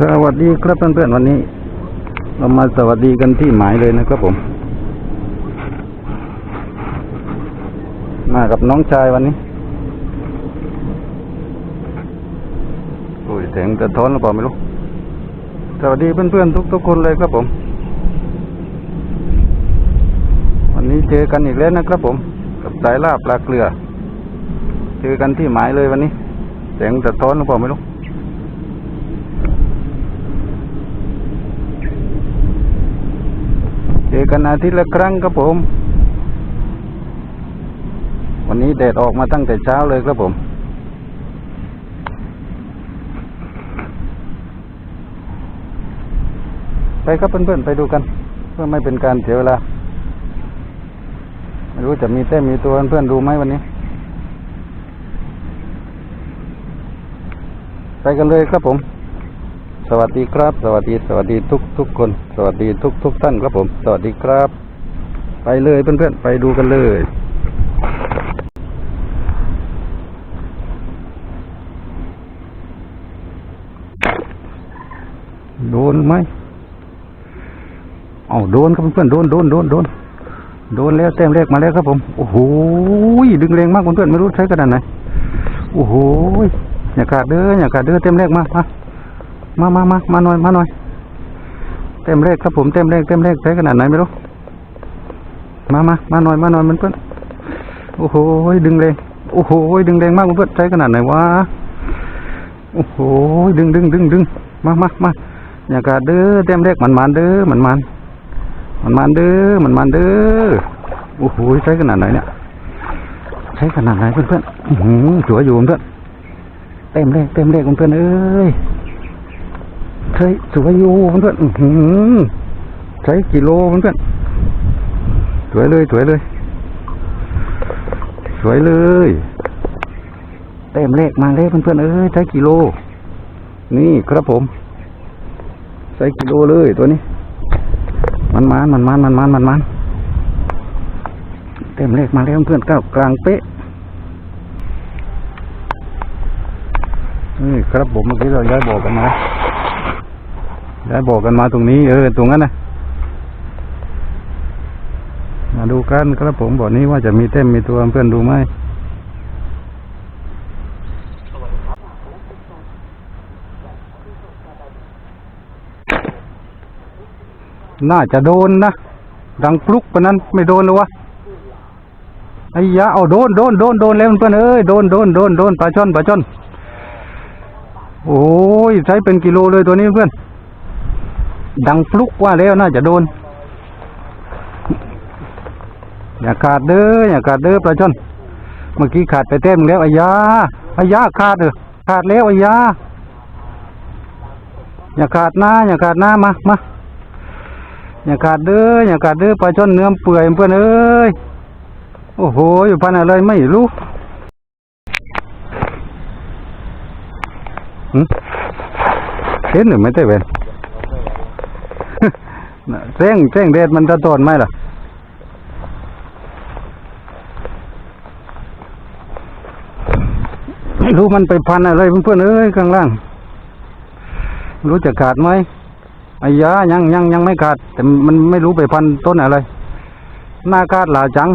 สวัสดีครับเพื่อนๆวันนี้ เรามาสวัสดีกันที่หมายเลยนะครับผม มากับน้องชายวันนี้โอ้ยแสงจะท้อนหรือเปล่าไม่รู้สวัสดีเพื่อนๆทุกๆคนเลยครับผม วันนี้เจอกันอีกแล้วนะครับผม กับสายลาบปลาเกลือ เจอกันที่หมายเลยวันนี้แสงจะท้อนหรือเปล่าไม่รู้ เจ อกันอาทิตย์ละครั้งครับผม วันนี้แดดออกมาตั้งแต่เช้าเลยครับผมไปครับเพื่อนๆไปดูกัน เพื่อไม่เป็นการเสียเวลา ไม่รู้จะมีแต้มมีตัวเพื่อนๆดูไหมวันนี้ ไปกันเลยครับผม สวัสดีครับ สวัสดีสวัสดีทุกทุกคน สวัสดีทุกทุกท่านครับผม สวัสดีครับ ไปเลยเพื่อนๆไปดูกันเลยโดนไหมเอาโดนครับเพื่อนโดนโดนโดนโดนโดนแล้วแต้มแรกมาแล้วครับผม โอ้โหดึงแรงมากเพื่อนๆไม่รู้ใช้ขนาดไหน โอ้โหอย่าขาดเด้ออย่าขาดเด้อเต็มแรกมามา มามามามาหน่อยมาหน่อย เต็มแรกครับผมเต็มแรกเต็มแรกใช้ขนาดไหนไม่รู้ มามามาหน่อยมาหน่อยมันเพื่อนโอ้โหดึงแรงโอ้โหดึงแรงมากเพื่อนใช้ขนาดไหนวะโอ้โหดึงดึงดึงดึงมามามาอย่าขาดเด้อเต็มแรกมันมันเด้อมันมันมันมันเด้อมันมันเด้อโอ้โหใช้ขนาดไหนเนี่ยใช้ขนาดไหนเพื่อนเพื่อนๆอื้อหือสวยอยู่เพื่อนเต็มเลขเต็มเลขเพื่อนเอ้ย ใช้สวยอยู่เพื่อนใช้กิโลเพื่อนสวยเลยสวยเลย สวยเลยเต็มเลขมาเลขเพื่อนเอ้ยใช้กิโล นี่ครับผม ใช้กิโลเลยตัวนี้ มันมันมันมันมันมันมันมันเต็มเลขมาแล้วเพื่อนเก้ากลางเป๊ะนี่ครับผมเมื่อกี้เราย้ายบอกกันมา ย้บอกกันมาตรงนี้ เออ ตรงนั้นนะมาดูกันครับผมบอกนี้ว่าจะมีเต็มมีตัวเพื่อนดูไหมน่าจะโดนนะ ดังปลุกปะนั้นไม่โดนเลยวะไอ้ยาเอาโดนโดนโดนโดนแล้วเพื่อนเอ้ยโดนโดนโดนโดนปลาช่อนปลาช่อนโอ้ยใช้เป็นกิโลเลยตัวนี้เพื่อน ดังฟลุกว่าแล้วน่าจะโดน อย่าขาดเด้ออย่าขาดเด้อปลาช่อนเมื่อกี้ขาดไปเต็มแล้วไอ้ยาไอ้ยาขาดเออขาดแล้วไอ้ยาอย่าขาดหนะอย่าขาดหนะมามาอย่าขาดเด้ออย่าขาดเด้อปลาช่อนเนื้อเปื่อยเพื่อนเอ้ยโอ้โหอยู่พันอะไรไม่รู้เห็นหรือไม่ได้เว้น น่ะแจ้งแจ้งเดดมันจะตอนไหมล่ะไม่รู้มันไปพันอะไรเพื่อนๆเอ้ยข้างล่าง รู้จะขาดไหมไอ้ยายังยังยังไม่ขาด แต่มันไม่รู้ไปพันต้นอะไรหน้าขาดหลาจัง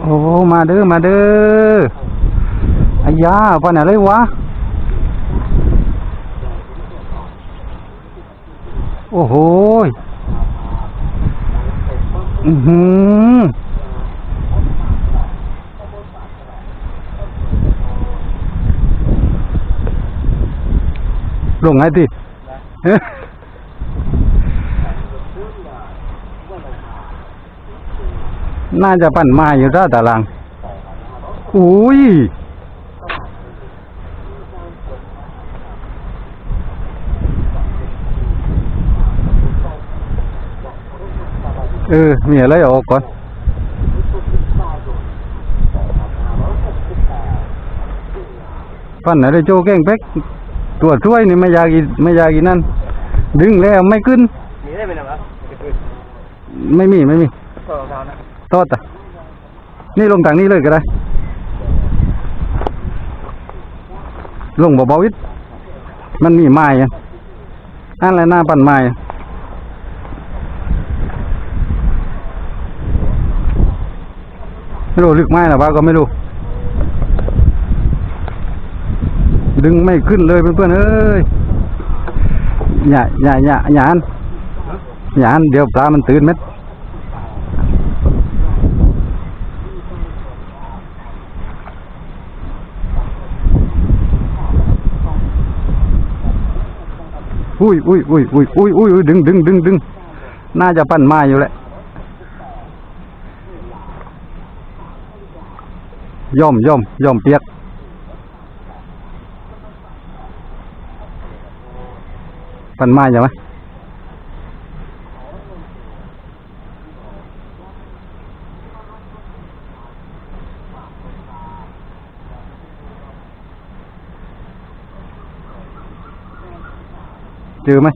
โอ้มาเด้อมาเด้อไอายาปันอะไรวะ โอ้โหอือหือลงไงติน่าจะปั่นมาอยู่ด้านตาราง อุ้ย เออ มีอะไรออกก่อนปั่นอะไรโจเก้งเป๊กตัวช่วยนี่ไม่อยากกินไม่อยากกินนั่น ดึงแล้วไม่ขึ้น มีได้ไหมนะครับไม่มีไม่มีต่อรองเท้านะโทษอะนี่ลงทางนี้เลยก็ได้ ลงเบาๆอีกมันมีไม้อะอันอะไรหน้าปั่นไม้อะ ไม่รู้ลึกไม้หรือเปล่าก็ไม่รู้ ดึงไม่ขึ้นเลยเพื่อนๆเอ้ยอย่าอย่าอย่าอย่าอันอย่าอันเดี๋ยวปลามันตื่นเม็ดอุ้ยอุ้ยอุ้ยอุ้ยอุ้ยอุ้ยอุ้ยดึงดึงดึงดึงน่าจะปั้นไม้อยู่แหละ ย่อมย่อมย่อมเปียกปั่นไม้ใช่ไหมเจอไหม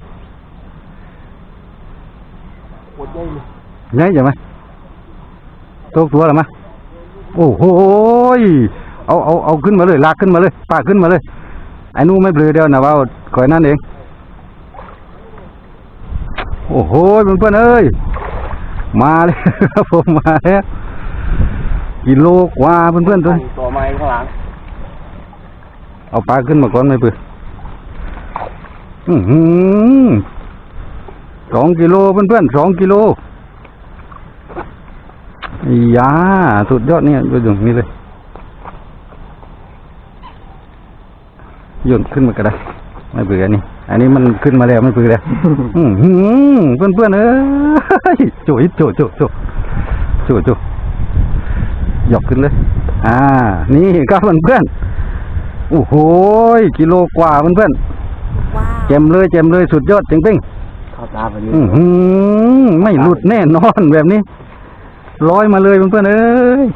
หมดใหญ่เลยใหญ่ใช่ไหมตัวตัวหรือไหมโอ้โห ยเอาเอาเอาขึ้นมาเลย ลากขึ้นมาเลยปากขึ้นมาเลยไอ้นู่นไม่เบลอเดียวนะว่าคอยนั่นเอง โอ้โหเพื่อนๆเอ้ย มาเลยครับผมมาแล้วกิโลกว่าเพื่อนๆตัวนี้ตัวไม้ข้างหลัง เอาปลาขึ้นมาก่อนไหมเพื่อนอื้อหือสองกิโลเพื่อนๆสองกิโลอียาสุดยอดเนี่ยดูดูนี่เลย ยนขึ้นมาก็ได้ไม่เบื่อนี่ อันนี้มันขึ้นมาแล้วไม่เบื่อแล้วอื้อหือเพื่อนเพื่อนๆเอ้ยโจยโจโจโจโจโจยกขึ้นเลย อ่า นี่ครับเพื่อนเพื่อนๆโอ้โหยกิโลกว่าเพื่อนเพื่อนว้าวๆเจ็มเลยเจ็มเลยสุดยอดจริงเข้าตาไปนี่ๆอื้อหือไม่หลุดแน่นอนแบบนี้ลอยมาเลยเพื่อนๆเอ้ย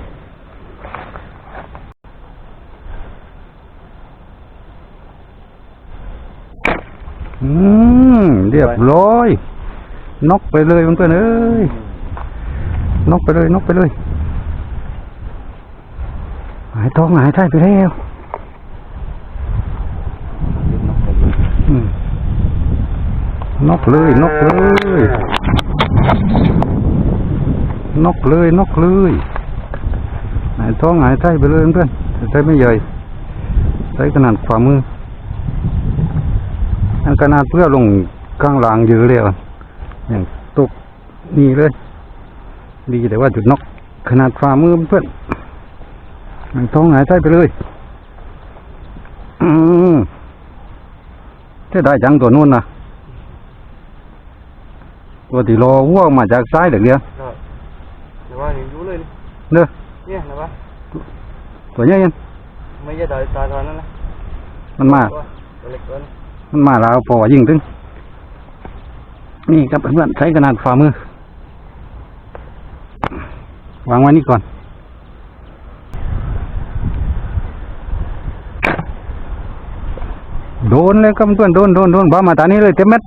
อืมเรียบร้อยนกไปเลยเพื่อนเอ้ยนกไปเลยนกไปเลย หายท้องหายไส้ไปแล้วนกเลยนกเลยนกเลยนกเลยหายท้องหายไส้ไปเลยเพื่อนๆไส้ไม่ใหญ่ไส้ขนาดฝ่ามือ อันขนาดเพื่อลงข้างหลังเยอะเลยอะอย่างตกนี่เลย ดีแต่ว่าจุดนก ขนาดฝ่ามือเพื่อนมันท้องหายใจไปเลยอืมจะได้จังตัวนู้นนะตัวที่รอวัวมาจากซ้ายเด็กเดียวแต่ว่านี่รู้เลยเด้อเนี่ยนะวะตัวใหญ่ยันไม่ใช่ดอยตาตอนนั้นนะมันมาตัวเล็กตัวนี้ มันมาแล้วพอยิงถึง นี่ครับเพื่อนใช้ขนาดฝ่ามือ วางไว้นี่ก่อนโดนเลยครับเพื่อนโดนโดนโดนบ้ามาตานี้เลยเต็มเม็ด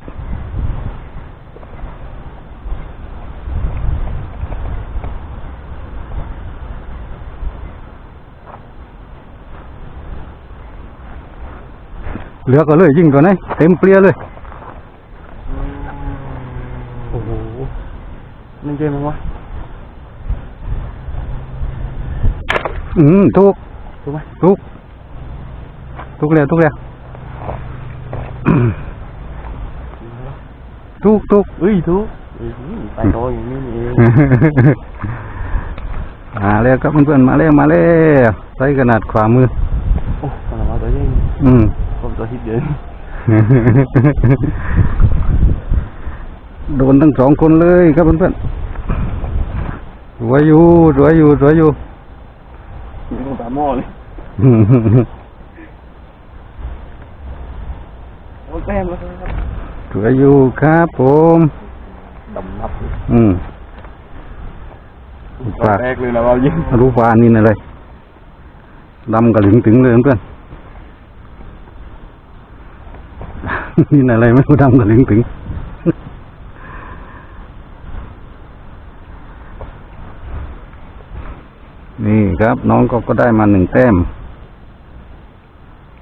เหลือก็เลยยิงตัวไหนเต็มเปลียเลยโอ้โหมันเจอมั้งวะอืมถูกถูกไหมถูกถูกแล้วถูกแล้วถูกถูกเอ้ยถูกเอ้ยไปโตอย่างนี้นี่เองมาแล้วครับเพื่อนๆมาแล้วมาแล้วใช้ขนาดขวามือโอ้ขนาดว่าตัวใหญ่อืมผม ตัวฮิตเดิน โดนทั้งสองคนเลยครับเพื่อนๆสวยอยู่สวยอยู่สวยอยู่นี่ต้องตาหม้อเลยโอ้ยแต้มแล้วครับสวยอยู่ครับผมดำนับเลยอืมตอนแรกเลยนะเรายิงรู้ฟ้านี่นะเลยดำกระหลิงถึงเลยเพื่อน นี่อะไรไม่รู้ดำกระหลิงถึงนี่ครับ น้องก็ก็ได้มาหนึ่งแต้ม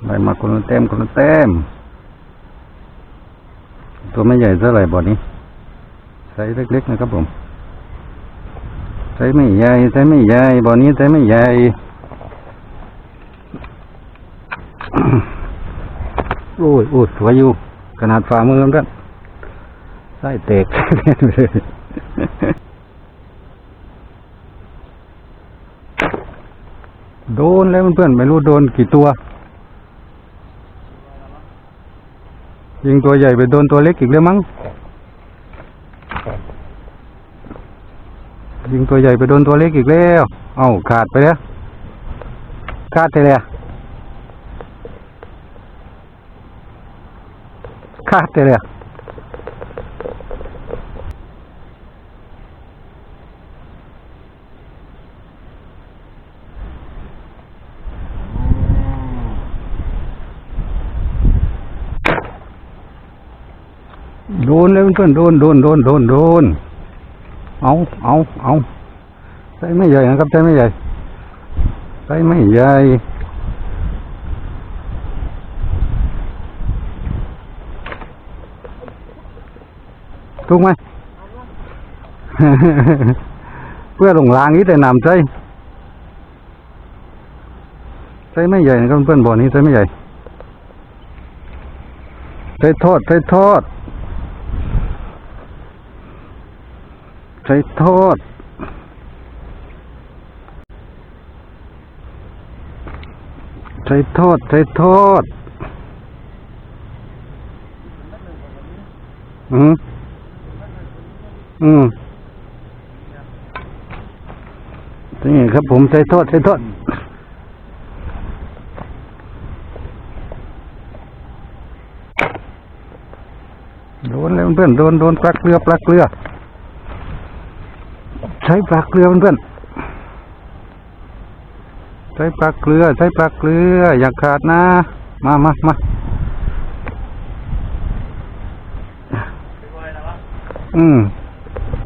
ได้มาคนละแต้มคนละแต้ม ตัวไม่ใหญ่เท่าไหร่บ่อนี้ไซส์เล็กๆนะครับผมไซส์ไม่ใหญ่ไซส์ไม่ใหญ่บ่อนี้ไซส์ไม่ใหญ่ โอ้ยโอ้ยสวยอยู่ขนาดฝ่ามือกันไส้เตกโดนแล้วเพื่อนๆไม่รู้โดนกี่ตัว ยิงตัวใหญ่ไปโดนตัวเล็กอีกแล้วมั้งยิงตัวใหญ่ไปโดนตัวเล็กอีกแล้ว เอ้าขาดไปแล้วขาดไปแล้ว ขาดไปแล้วโดนเลยเพื่อนๆโดนโดนโดนโดนโดนเอาเอาเอาใส่ไม่ใหญ่นะครับใส่ไม่ใหญ่ใส่ไม่ใหญ่ ถูกไหม เพื่อหลงรางนี้แต่นำใจใส่ไม่ใหญ่นะครับเพื่อนบ่อนี้ใส่ไม่ใหญ่ใส่ทอดใส่ทอดใช้ทอดใช้ทอดใช้ทอดอืม อืมนี่ครับผมใช้ทอดใช้ทอดโดนแล้วเพื่อนโดนโดนปลักเกลือปลักเกลือ ใช้ปลาเกลือเพื่อนใช้ปลาเกลือ ใช้ปลาเกลือ อย่าขาดนะ มามามาอืม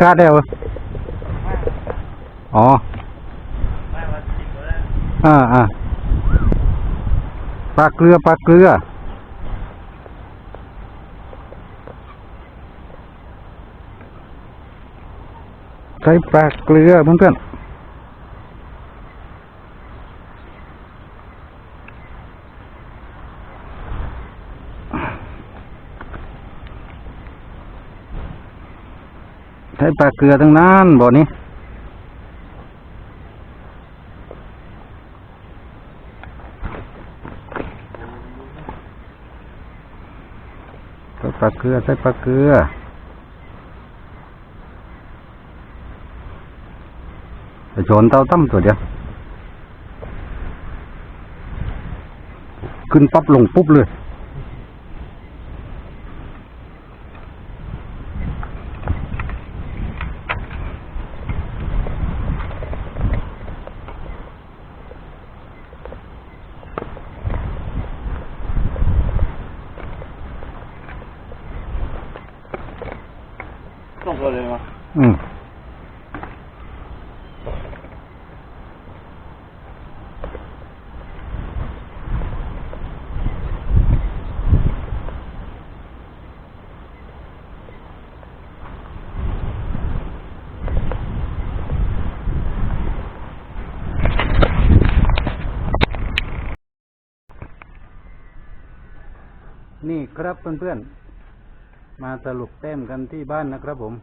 ก้าดแล้วเหรออ๋ออ่าอ่าปลาเกลือปลาเกลือใช้ปลาเกลือเพื่อนๆ ใช้ปลาเกลือทั้งนั้นบ่อนี้ใช้ปลาเกลือใช้ปลาเกลือไปโจนเตาตั้มตัวเดียวขึ้นปั๊บลงปุ๊บเลย นี่ครับเพื่อนๆ มาสรุปแต้มกันที่บ้านนะครับผม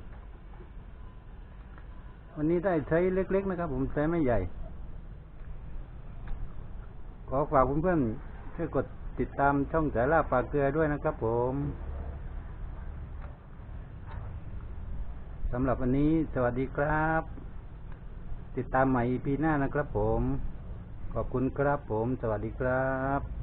วันนี้ได้ใช้เล็ก ๆ นะครับผมใช้ไม่ใหญ่ ขอฝากเพื่อนๆช่วยกดติดตามช่องสายล่าปลาเกลือด้วยนะครับผมสำหรับวันนี้สวัสดีครับ ติดตามใหม่ EP หน้านะครับผม ขอบคุณครับผม สวัสดีครับ